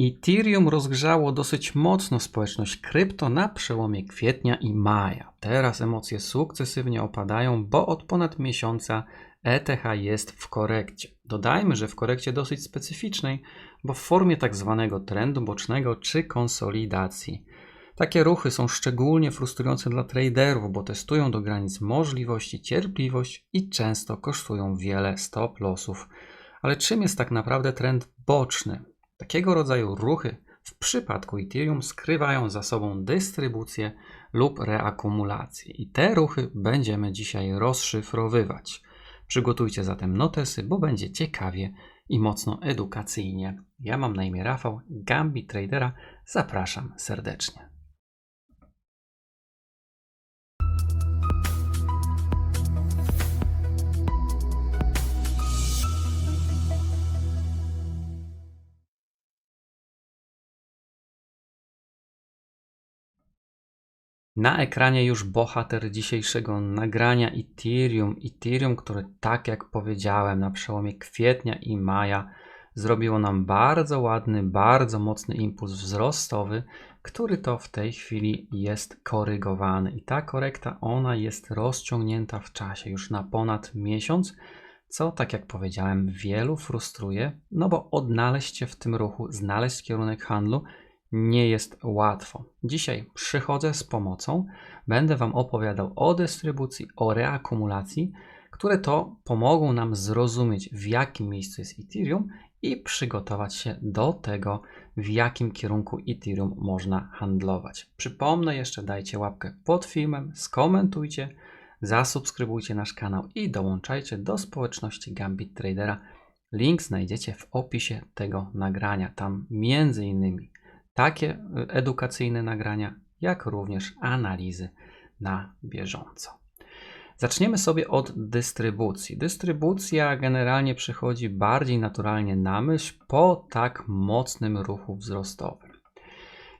Ethereum rozgrzało dosyć mocno społeczność krypto na przełomie kwietnia i maja. Teraz emocje sukcesywnie opadają, bo od ponad miesiąca ETH jest w korekcie. Dodajmy, że w korekcie dosyć specyficznej, bo w formie tak zwanego trendu bocznego czy konsolidacji. Takie ruchy są szczególnie frustrujące dla traderów, bo testują do granic możliwości cierpliwość i często kosztują wiele stop lossów. Ale czym jest tak naprawdę trend boczny? Takiego rodzaju ruchy w przypadku Ethereum skrywają za sobą dystrybucję lub reakumulację i te ruchy będziemy dzisiaj rozszyfrowywać. Przygotujcie zatem notesy, bo będzie ciekawie i mocno edukacyjnie. Ja mam na imię Rafał, Gambi Tradera. Zapraszam serdecznie. Na ekranie już bohater dzisiejszego nagrania Ethereum. Ethereum, które tak jak powiedziałem na przełomie kwietnia i maja zrobiło nam bardzo ładny, bardzo mocny impuls wzrostowy, który to w tej chwili jest korygowany. I ta korekta, ona jest rozciągnięta w czasie już na ponad miesiąc, co tak jak powiedziałem wielu frustruje, no bo odnaleźć się w tym ruchu, znaleźć kierunek handlu nie jest łatwo. Dzisiaj przychodzę z pomocą, będę Wam opowiadał o dystrybucji, o reakumulacji, które to pomogą nam zrozumieć, w jakim miejscu jest Ethereum i przygotować się do tego, w jakim kierunku Ethereum można handlować. Przypomnę jeszcze, dajcie łapkę pod filmem, skomentujcie, zasubskrybujcie nasz kanał i dołączajcie do społeczności Gambit Tradera. Link znajdziecie w opisie tego nagrania. Tam między innymi takie y, edukacyjne nagrania, jak również analizy na bieżąco. Zaczniemy sobie od dystrybucji. Dystrybucja generalnie przychodzi bardziej naturalnie na myśl po tak mocnym ruchu wzrostowym.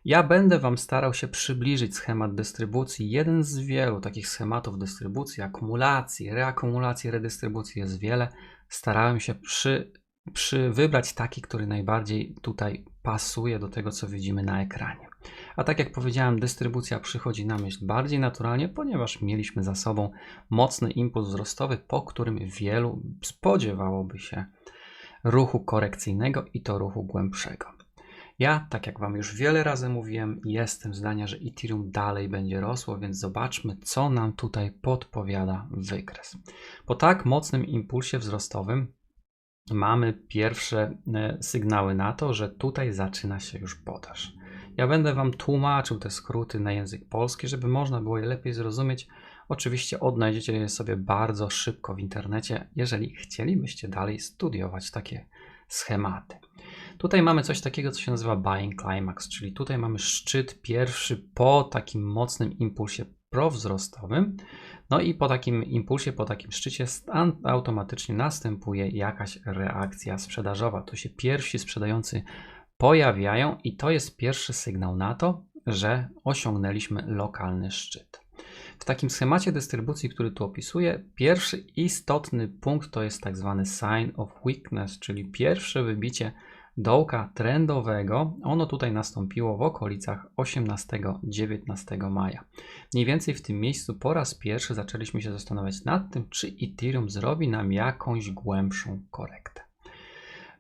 Ja będę Wam starał się przybliżyć schemat dystrybucji. Jeden z wielu takich schematów dystrybucji, akumulacji, reakumulacji, redystrybucji jest wiele. Starałem się przy przy wybrać taki, który najbardziej tutaj pasuje do tego, co widzimy na ekranie. A tak jak powiedziałem, dystrybucja przychodzi na myśl bardziej naturalnie, ponieważ mieliśmy za sobą mocny impuls wzrostowy, po którym wielu spodziewałoby się ruchu korekcyjnego i to ruchu głębszego. Ja, tak jak Wam już wiele razy mówiłem, jestem zdania, że Ethereum dalej będzie rosło, więc zobaczmy, co nam tutaj podpowiada wykres. Po tak mocnym impulsie wzrostowym mamy pierwsze e, sygnały na to, że tutaj zaczyna się już podaż. Ja będę Wam tłumaczył te skróty na język polski, żeby można było je lepiej zrozumieć. Oczywiście odnajdziecie je sobie bardzo szybko w internecie, jeżeli chcielibyście dalej studiować takie schematy. Tutaj mamy coś takiego, co się nazywa buying climax, czyli tutaj mamy szczyt pierwszy po takim mocnym impulsie prowzrostowym. No i po takim impulsie, po takim szczycie automatycznie następuje jakaś reakcja sprzedażowa. Tu się pierwsi sprzedający pojawiają i to jest pierwszy sygnał na to, że osiągnęliśmy lokalny szczyt. W takim schemacie dystrybucji, który tu opisuję, pierwszy istotny punkt to jest tak zwany sign of weakness, czyli pierwsze wybicie dołka trendowego. Ono tutaj nastąpiło w okolicach 18-19 maja. Mniej więcej w tym miejscu po raz pierwszy zaczęliśmy się zastanawiać nad tym, czy Ethereum zrobi nam jakąś głębszą korektę.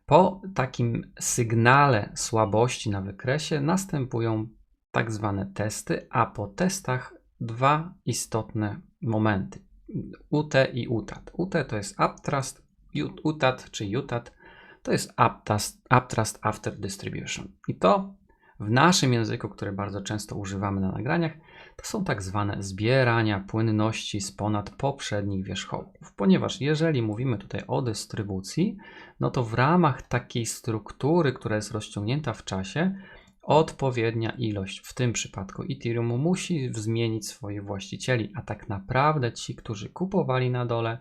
Po takim sygnale słabości na wykresie następują tak zwane testy, a po testach dwa istotne momenty. UT i UTAT. UT to jest Uptrust, UTAT czy UTAT to jest Uptrust After Distribution. I to w naszym języku, który bardzo często używamy na nagraniach, to są tak zwane zbierania płynności z ponad poprzednich wierzchołków. Ponieważ jeżeli mówimy tutaj o dystrybucji, no to w ramach takiej struktury, która jest rozciągnięta w czasie, odpowiednia ilość, w tym przypadku Ethereum, musi zmienić swoich właścicieli, a tak naprawdę ci, którzy kupowali na dole,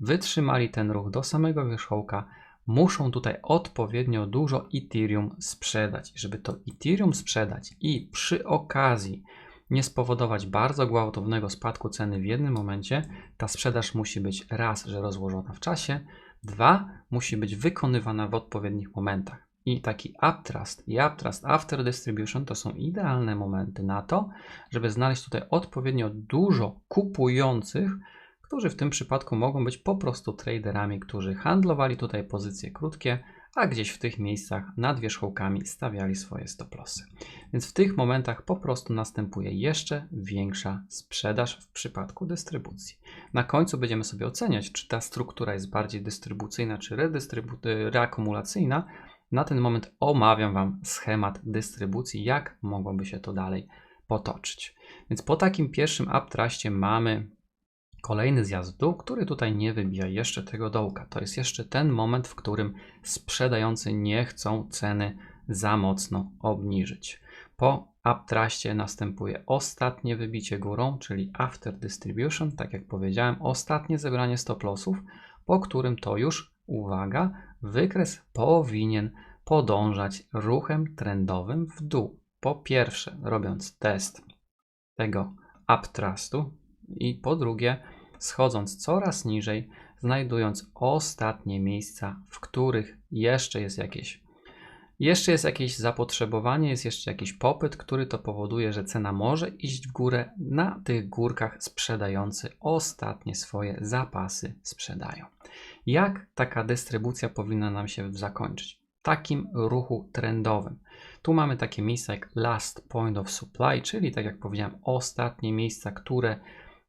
wytrzymali ten ruch do samego wierzchołka, muszą tutaj odpowiednio dużo Ethereum sprzedać. Żeby to Ethereum sprzedać i przy okazji nie spowodować bardzo gwałtownego spadku ceny w jednym momencie, ta sprzedaż musi być raz, że rozłożona w czasie, dwa, musi być wykonywana w odpowiednich momentach. i taki uptrust i uptrust after distribution to są idealne momenty na to, żeby znaleźć tutaj odpowiednio dużo kupujących, którzy w tym przypadku mogą być po prostu traderami, którzy handlowali tutaj pozycje krótkie, a gdzieś w tych miejscach nad wierzchołkami stawiali swoje stop lossy. Więc w tych momentach po prostu następuje jeszcze większa sprzedaż w przypadku dystrybucji. Na końcu będziemy sobie oceniać, czy ta struktura jest bardziej dystrybucyjna, czy redystrybu- reakumulacyjna. Na ten moment omawiam Wam schemat dystrybucji, jak mogłoby się to dalej potoczyć. Więc po takim pierwszym uptraście mamy kolejny zjazd w dół, który tutaj nie wybija jeszcze tego dołka. To jest jeszcze ten moment, w którym sprzedający nie chcą ceny za mocno obniżyć. Po uptraście następuje ostatnie wybicie górą, czyli after distribution, tak jak powiedziałem, ostatnie zebranie stop lossów, po którym to już, uwaga, wykres powinien podążać ruchem trendowym w dół. Po pierwsze, robiąc test tego uptrustu i po drugie, schodząc coraz niżej, znajdując ostatnie miejsca, w których jeszcze jest jakieś jeszcze jest jakieś zapotrzebowanie, jest jeszcze jakiś popyt, który to powoduje, że cena może iść w górę. Na tych górkach sprzedający ostatnie swoje zapasy sprzedają. Jak taka dystrybucja powinna nam się zakończyć? Takim ruchu trendowym. Tu mamy takie miejsca jak last point of supply, czyli tak jak powiedziałem, ostatnie miejsca, które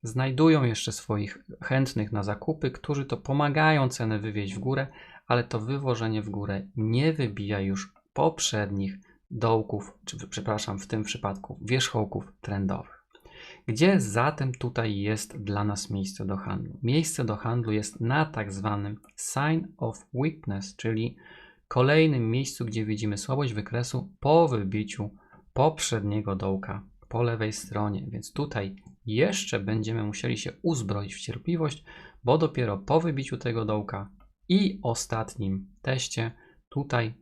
znajdują jeszcze swoich chętnych na zakupy, którzy to pomagają cenę wywieźć w górę, ale to wywożenie w górę nie wybija już poprzednich dołków, czy przepraszam, w tym przypadku wierzchołków trendowych. Gdzie zatem tutaj jest dla nas miejsce do handlu? Miejsce do handlu jest na tak zwanym sign of weakness, czyli kolejnym miejscu, gdzie widzimy słabość wykresu po wybiciu poprzedniego dołka po lewej stronie, więc tutaj jeszcze będziemy musieli się uzbroić w cierpliwość, bo dopiero po wybiciu tego dołka i ostatnim teście tutaj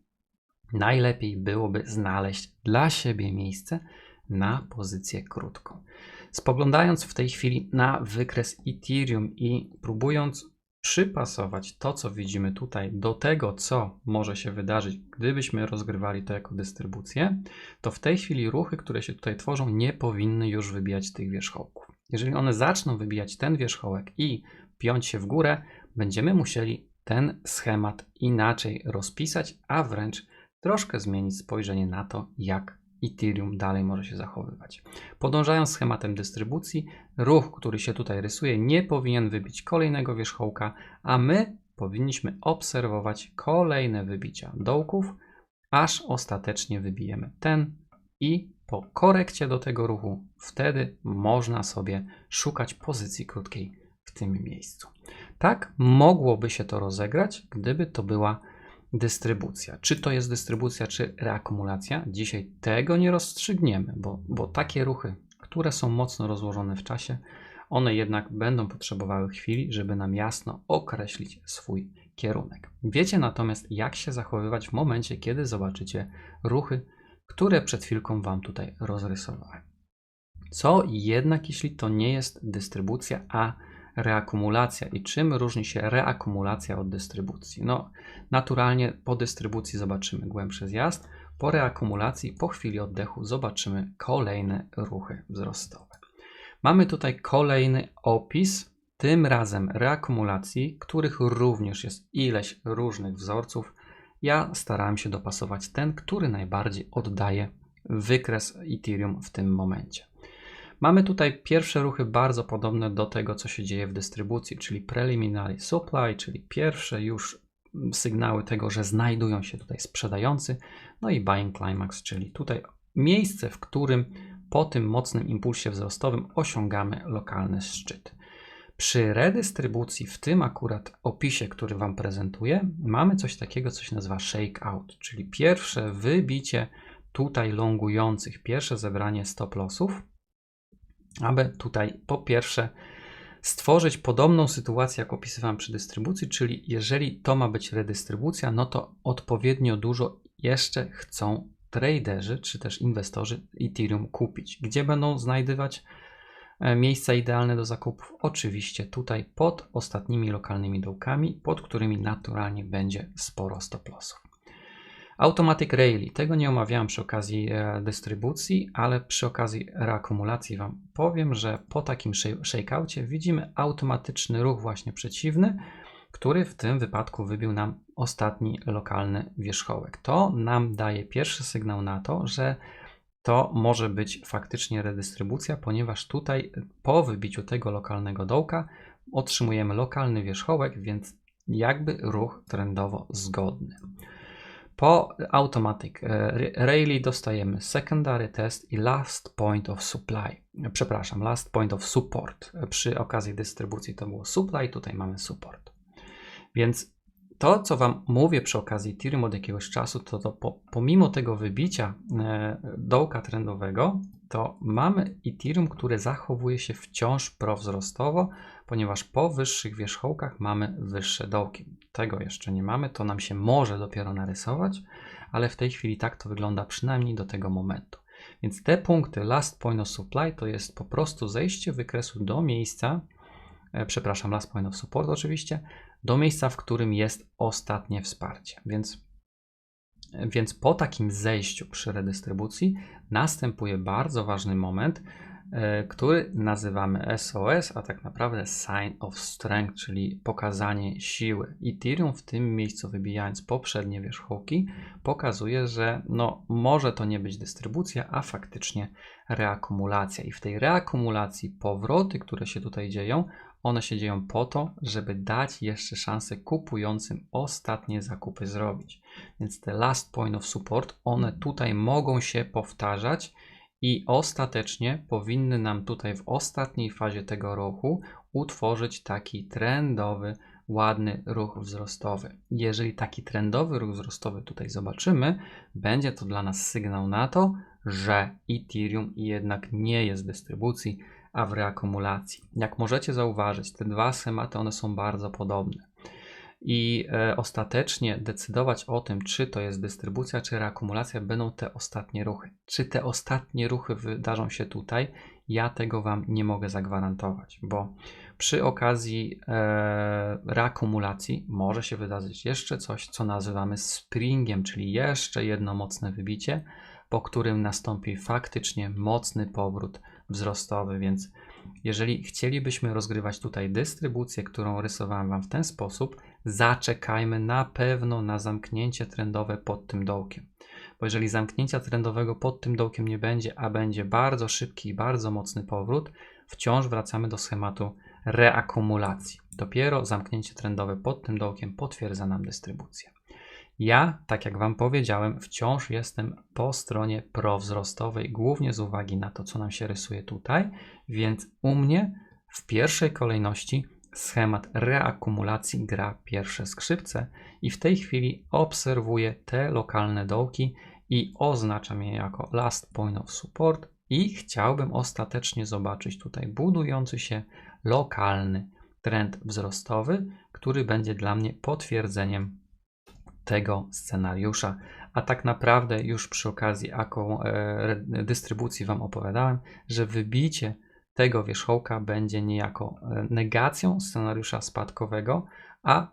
najlepiej byłoby znaleźć dla siebie miejsce na pozycję krótką. Spoglądając w tej chwili na wykres Ethereum i próbując przypasować to, co widzimy tutaj, do tego, co może się wydarzyć, gdybyśmy rozgrywali to jako dystrybucję, to w tej chwili ruchy, które się tutaj tworzą, nie powinny już wybijać tych wierzchołków. Jeżeli one zaczną wybijać ten wierzchołek i piąć się w górę, będziemy musieli ten schemat inaczej rozpisać, a wręcz troszkę zmienić spojrzenie na to, jak Ethereum dalej może się zachowywać. Podążając schematem dystrybucji, ruch, który się tutaj rysuje, nie powinien wybić kolejnego wierzchołka, a my powinniśmy obserwować kolejne wybicia dołków, aż ostatecznie wybijemy ten i po korekcie do tego ruchu, wtedy można sobie szukać pozycji krótkiej w tym miejscu. Tak mogłoby się to rozegrać, gdyby to była dystrybucja. Czy to jest dystrybucja, czy reakumulacja? Dzisiaj tego nie rozstrzygniemy, bo, bo takie ruchy, które są mocno rozłożone w czasie, one jednak będą potrzebowały chwili, żeby nam jasno określić swój kierunek. Wiecie natomiast, jak się zachowywać w momencie, kiedy zobaczycie ruchy, które przed chwilką Wam tutaj rozrysowałem. Co jednak, jeśli to nie jest dystrybucja, a reakumulacja i czym różni się reakumulacja od dystrybucji? No, naturalnie po dystrybucji zobaczymy głębszy zjazd, po reakumulacji, po chwili oddechu zobaczymy kolejne ruchy wzrostowe. Mamy tutaj kolejny opis, tym razem reakumulacji, których również jest ileś różnych wzorców. Ja starałem się dopasować ten, który najbardziej oddaje wykres Ethereum w tym momencie. Mamy tutaj pierwsze ruchy bardzo podobne do tego, co się dzieje w dystrybucji, czyli preliminary supply, czyli pierwsze już sygnały tego, że znajdują się tutaj sprzedający, no i buying climax, czyli tutaj miejsce, w którym po tym mocnym impulsie wzrostowym osiągamy lokalny szczyt. Przy redystrybucji, w tym akurat opisie, który Wam prezentuję, mamy coś takiego, co się nazywa shakeout, czyli pierwsze wybicie tutaj longujących, pierwsze zebranie stop lossów, aby tutaj po pierwsze stworzyć podobną sytuację, jak opisywałem przy dystrybucji, czyli jeżeli to ma być redystrybucja, no to odpowiednio dużo jeszcze chcą traderzy czy też inwestorzy Ethereum kupić. Gdzie będą znajdywać e, miejsca idealne do zakupów? Oczywiście tutaj pod ostatnimi lokalnymi dołkami, pod którymi naturalnie będzie sporo stop lossów. Automatic Rally. Tego nie omawiałem przy okazji e, dystrybucji, ale przy okazji reakumulacji Wam powiem, że po takim shake- shakeoutie widzimy automatyczny ruch właśnie przeciwny, który w tym wypadku wybił nam ostatni lokalny wierzchołek. To nam daje pierwszy sygnał na to, że to może być faktycznie redystrybucja, ponieważ tutaj po wybiciu tego lokalnego dołka otrzymujemy lokalny wierzchołek, więc jakby ruch trendowo zgodny. Po Automatic e, Rally dostajemy Secondary Test i Last Point of Supply. Przepraszam, Last Point of Support. Przy okazji dystrybucji to było Supply, tutaj mamy Support. Więc to, co Wam mówię przy okazji Ethereum od jakiegoś czasu, to, to po, pomimo tego wybicia e, dołka trendowego, to mamy Ethereum, które zachowuje się wciąż prowzrostowo, ponieważ po wyższych wierzchołkach mamy wyższe dołki. Tego jeszcze nie mamy, to nam się może dopiero narysować, ale w tej chwili tak to wygląda przynajmniej do tego momentu. Więc te punkty last point of supply to jest po prostu zejście wykresu do miejsca, e, przepraszam, last point of support oczywiście, do miejsca, w którym jest ostatnie wsparcie. Więc, więc po takim zejściu przy redystrybucji następuje bardzo ważny moment, e, który nazywamy SOS, a tak naprawdę Sign of Strength, czyli pokazanie siły. Ethereum w tym miejscu, wybijając poprzednie wierzchołki, pokazuje, że no, może to nie być dystrybucja, a faktycznie reakumulacja. I w tej reakumulacji powroty, które się tutaj dzieją, one się dzieją po to, żeby dać jeszcze szansę kupującym ostatnie zakupy zrobić. Więc te last point of support, one tutaj mogą się powtarzać i ostatecznie powinny nam tutaj w ostatniej fazie tego ruchu utworzyć taki trendowy, ładny ruch wzrostowy. Jeżeli taki trendowy ruch wzrostowy tutaj zobaczymy, będzie to dla nas sygnał na to, że Ethereum jednak nie jest w dystrybucji, a w reakumulacji. Jak możecie zauważyć, te dwa schematy one są bardzo podobne. I e, ostatecznie decydować o tym, czy to jest dystrybucja, czy reakumulacja, będą te ostatnie ruchy. Czy te ostatnie ruchy wydarzą się tutaj? Ja tego Wam nie mogę zagwarantować, bo przy okazji e, reakumulacji może się wydarzyć jeszcze coś, co nazywamy springiem, czyli jeszcze jedno mocne wybicie, po którym nastąpi faktycznie mocny powrót wzrostowy, więc jeżeli chcielibyśmy rozgrywać tutaj dystrybucję, którą rysowałem Wam w ten sposób, zaczekajmy na pewno na zamknięcie trendowe pod tym dołkiem. Bo jeżeli zamknięcia trendowego pod tym dołkiem nie będzie, a będzie bardzo szybki i bardzo mocny powrót, wciąż wracamy do schematu reakumulacji. Dopiero zamknięcie trendowe pod tym dołkiem potwierdza nam dystrybucję. Ja, tak jak Wam powiedziałem, wciąż jestem po stronie prowzrostowej, głównie z uwagi na to, co nam się rysuje tutaj, więc u mnie w pierwszej kolejności schemat reakumulacji gra pierwsze skrzypce i w tej chwili obserwuję te lokalne dołki i oznaczam je jako last point of support i chciałbym ostatecznie zobaczyć tutaj budujący się lokalny trend wzrostowy, który będzie dla mnie potwierdzeniem tego scenariusza. A tak naprawdę już przy okazji jaką e, dystrybucji Wam opowiadałem, że wybicie tego wierzchołka będzie niejako e, negacją scenariusza spadkowego, a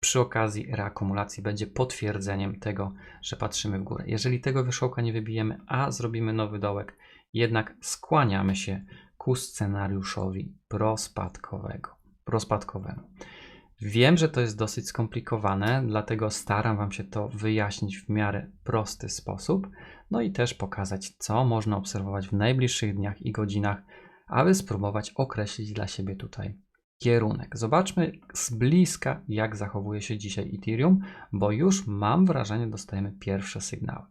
przy okazji reakumulacji będzie potwierdzeniem tego, że patrzymy w górę. Jeżeli tego wierzchołka nie wybijemy, a zrobimy nowy dołek, jednak skłaniamy się ku scenariuszowi prospadkowego, prospadkowemu. Wiem, że to jest dosyć skomplikowane, dlatego staram Wam się to wyjaśnić w miarę prosty sposób, no i też pokazać, co można obserwować w najbliższych dniach i godzinach, aby spróbować określić dla siebie tutaj kierunek. Zobaczmy z bliska, jak zachowuje się dzisiaj Ethereum, bo już mam wrażenie, dostajemy pierwsze sygnały.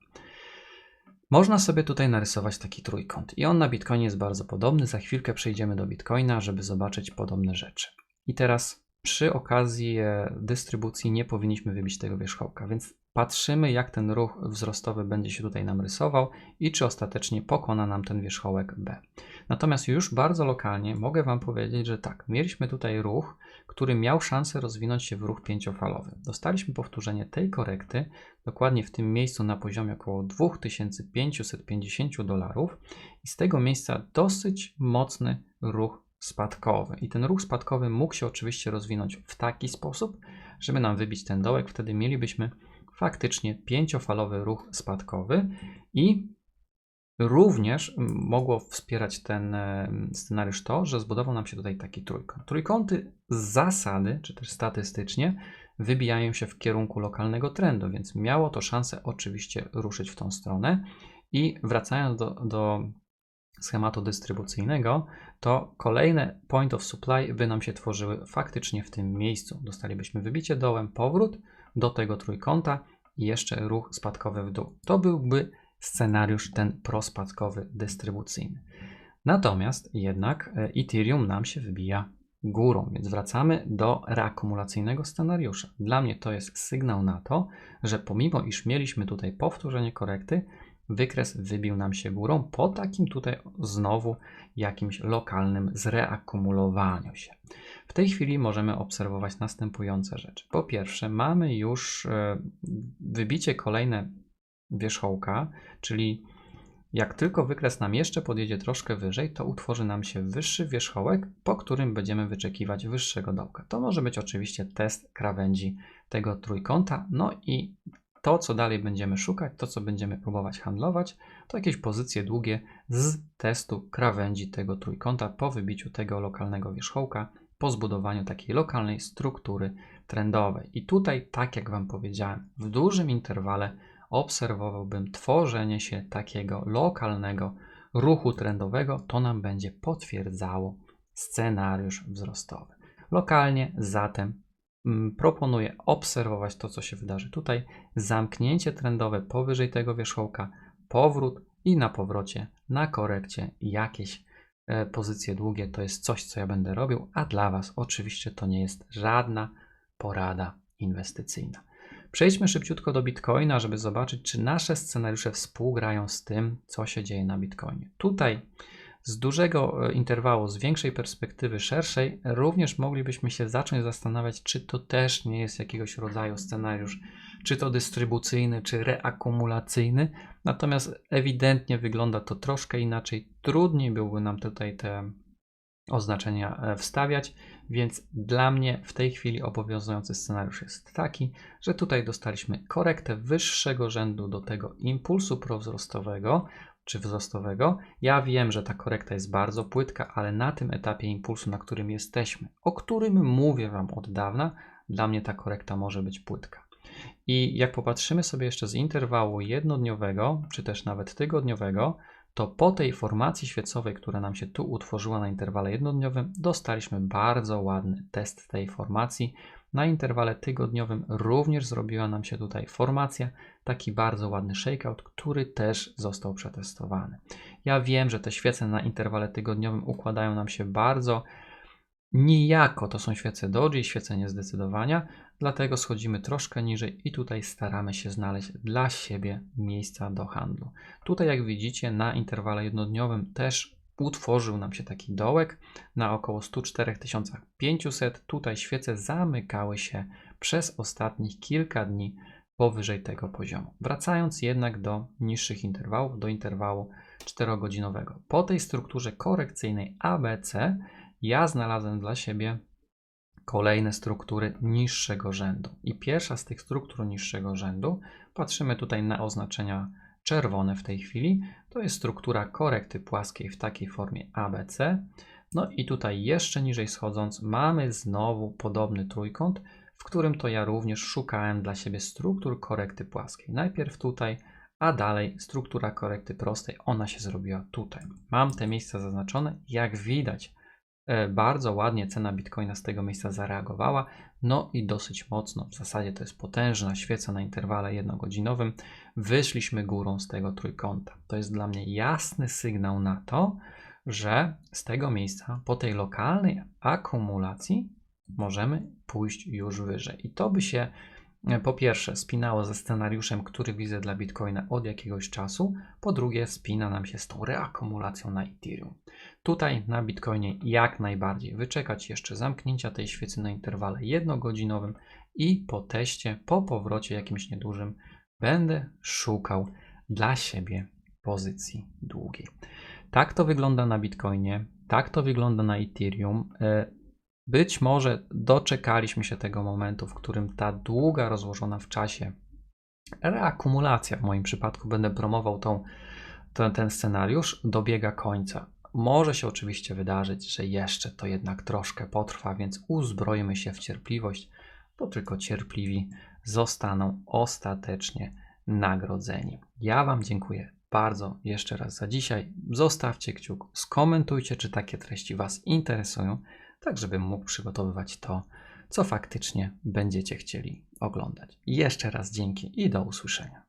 Można sobie tutaj narysować taki trójkąt i on na Bitcoinie jest bardzo podobny. Za chwilkę przejdziemy do Bitcoina, żeby zobaczyć podobne rzeczy. I teraz przy okazji e, dystrybucji nie powinniśmy wybić tego wierzchołka, więc patrzymy jak ten ruch wzrostowy będzie się tutaj nam rysował i czy ostatecznie pokona nam ten wierzchołek B. Natomiast już bardzo lokalnie mogę Wam powiedzieć, że tak, mieliśmy tutaj ruch, który miał szansę rozwinąć się w ruch pięciofalowy. Dostaliśmy powtórzenie tej korekty dokładnie w tym miejscu na poziomie około 2550 dolarów i z tego miejsca dosyć mocny ruch spadkowy. I ten ruch spadkowy mógł się oczywiście rozwinąć w taki sposób, żeby nam wybić ten dołek. Wtedy mielibyśmy faktycznie pięciofalowy ruch spadkowy i Również mogło wspierać ten e, scenariusz to, że zbudował nam się tutaj taki trójkąt. Trójkąty z zasady, czy też statystycznie, wybijają się w kierunku lokalnego trendu, więc miało to szansę oczywiście ruszyć w tą stronę. I wracając do, do schematu dystrybucyjnego, to kolejne point of supply by nam się tworzyły faktycznie w tym miejscu. Dostalibyśmy wybicie dołem, powrót do tego trójkąta i jeszcze ruch spadkowy w dół. To byłby scenariusz ten prospadkowy dystrybucyjny. Natomiast jednak e, Ethereum nam się wybija górą, więc wracamy do reakumulacyjnego scenariusza. Dla mnie to jest sygnał na to, że pomimo iż mieliśmy tutaj powtórzenie korekty, wykres wybił nam się górą po takim tutaj znowu jakimś lokalnym zreakumulowaniu się. W tej chwili możemy obserwować następujące rzeczy. Po pierwsze, mamy już e, wybicie kolejne wierzchołka, czyli jak tylko wykres nam jeszcze podjedzie troszkę wyżej, to utworzy nam się wyższy wierzchołek, po którym będziemy wyczekiwać wyższego dołka. To może być oczywiście test krawędzi tego trójkąta, no i to, co dalej będziemy szukać, to, co będziemy próbować handlować, to jakieś pozycje długie z testu krawędzi tego trójkąta po wybiciu tego lokalnego wierzchołka, po zbudowaniu takiej lokalnej struktury trendowej. I tutaj, tak jak Wam powiedziałem, w dużym interwale obserwowałbym tworzenie się takiego lokalnego ruchu trendowego, to nam będzie potwierdzało scenariusz wzrostowy. Lokalnie zatem proponuję obserwować to, co się wydarzy tutaj, zamknięcie trendowe powyżej tego wierzchołka, powrót i na powrocie, na korekcie jakieś e, pozycje długie. To jest coś, co ja będę robił, a dla Was oczywiście to nie jest żadna porada inwestycyjna. Przejdźmy szybciutko do Bitcoina, żeby zobaczyć, czy nasze scenariusze współgrają z tym, co się dzieje na Bitcoinie. Tutaj z dużego e, interwału, z większej perspektywy, szerszej, również moglibyśmy się zacząć zastanawiać, czy to też nie jest jakiegoś rodzaju scenariusz, czy to dystrybucyjny, czy reakumulacyjny. Natomiast ewidentnie wygląda to troszkę inaczej. Trudniej byłby nam tutaj te oznaczenia e, wstawiać, więc dla mnie w tej chwili obowiązujący scenariusz jest taki, że tutaj dostaliśmy korektę wyższego rzędu do tego impulsu prowzrostowego czy wzrostowego. Ja wiem, że ta korekta jest bardzo płytka, ale na tym etapie impulsu, na którym jesteśmy, o którym mówię Wam od dawna, dla mnie ta korekta może być płytka. I jak popatrzymy sobie jeszcze z interwału jednodniowego, czy też nawet tygodniowego, to po tej formacji świecowej, która nam się tu utworzyła na interwale jednodniowym, dostaliśmy bardzo ładny test tej formacji. Na interwale tygodniowym również zrobiła nam się tutaj formacja, taki bardzo ładny shakeout, który też został przetestowany. Ja wiem, że te świece na interwale tygodniowym układają nam się bardzo nijako, to są świece doji, świece niezdecydowania, Dlatego schodzimy troszkę niżej i tutaj staramy się znaleźć dla siebie miejsca do handlu. Tutaj jak widzicie na interwale jednodniowym też utworzył nam się taki dołek na około 104 500. Tutaj świece zamykały się przez ostatnich kilka dni powyżej tego poziomu. Wracając jednak do niższych interwałów, do interwału 4-godzinowego. Po tej strukturze korekcyjnej ABC ja znalazłem dla siebie kolejne struktury niższego rzędu. I pierwsza z tych struktur niższego rzędu, patrzymy tutaj na oznaczenia czerwone w tej chwili, to jest struktura korekty płaskiej w takiej formie ABC. No i tutaj jeszcze niżej schodząc mamy znowu podobny trójkąt, w którym to ja również szukałem dla siebie struktur korekty płaskiej. Najpierw tutaj, a dalej struktura korekty prostej, ona się zrobiła tutaj. Mam te miejsca zaznaczone, jak widać E, bardzo ładnie cena Bitcoina z tego miejsca zareagowała, no i dosyć mocno, w zasadzie to jest potężna świeca na interwale jednogodzinowym. Wyszliśmy górą z tego trójkąta. To jest dla mnie jasny sygnał na to, że z tego miejsca po tej lokalnej akumulacji możemy pójść już wyżej. I to by się po pierwsze spinało ze scenariuszem, który widzę dla Bitcoina od jakiegoś czasu, po drugie spina nam się z tą reakumulacją na Ethereum. Tutaj na Bitcoinie jak najbardziej wyczekać jeszcze zamknięcia tej świecy na interwale jednogodzinowym i po teście, po powrocie jakimś niedużym będę szukał dla siebie pozycji długiej. Tak to wygląda na Bitcoinie, tak to wygląda na Ethereum. Być może doczekaliśmy się tego momentu, w którym ta długa, rozłożona w czasie reakumulacja, w moim przypadku będę promował tą, ten, ten scenariusz, dobiega końca. Może się oczywiście wydarzyć, że jeszcze to jednak troszkę potrwa, więc uzbrojmy się w cierpliwość, bo tylko cierpliwi zostaną ostatecznie nagrodzeni. Ja Wam dziękuję bardzo jeszcze raz za dzisiaj. Zostawcie kciuk, skomentujcie, czy takie treści Was interesują, tak żebym mógł przygotowywać to, co faktycznie będziecie chcieli oglądać. Jeszcze raz dzięki i do usłyszenia.